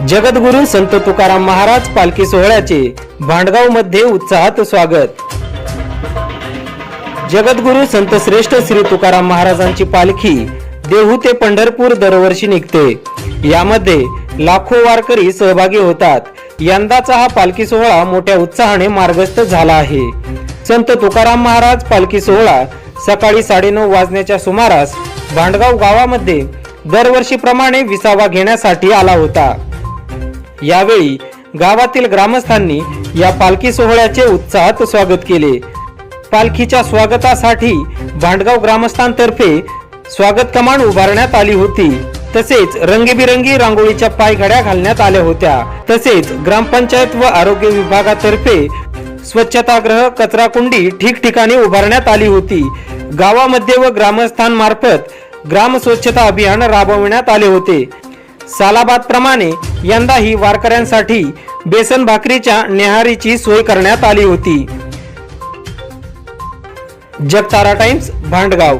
जगद्गुरु संत तुकाराम महाराज पालखी सोहळ्याचे भांडगावमध्ये उत्साहात स्वागत. जगद्गुरु संत श्रेष्ठ श्री तुकाराम महाराजांची पालखी देहू ते पंढरपूर दरवर्षी निघते. यामध्ये लाखो वारकरी सहभागी होतात. यंदाचा हा पालखी सोहळा मोठ्या उत्साहाने मार्गस्थ झाला आहे. संत तुकाराम महाराज पालखी सोहळा सकाळी साडेनऊ वाजण्याच्या सुमारास भांडगाव गावामध्ये दरवर्षीप्रमाणे विसावा घेण्यासाठी आला होता. यावेळी गावातील ग्रामस्थांनी या पालखी सोहळ्याचे उत्साहात स्वागत केले. पालखीच्या स्वागतासाठी भांडगाव ग्रामस्थांतर्फे स्वागत कमान उभारण्यात आली होती. तसेच रंगीबिरंगी रांगोळीच्या पायघड्या घालण्यात आल्या होत्या. तसेच ग्रामपंचायत व आरोग्य विभागातर्फे स्वच्छतागृह कचरा कुंडी ठिकठिकाणी उभारण्यात आली होती. गावामध्ये व ग्रामस्थांमार्फत ग्राम स्वच्छता अभियान राबविण्यात आले होते. सालाबाद प्रमाणे यंदाही वारकऱ्यांसाठी बेसन भाकरीच्या नेहारीची सोय करण्यात आली होती. जगतारा टाइम्स भांडगाव.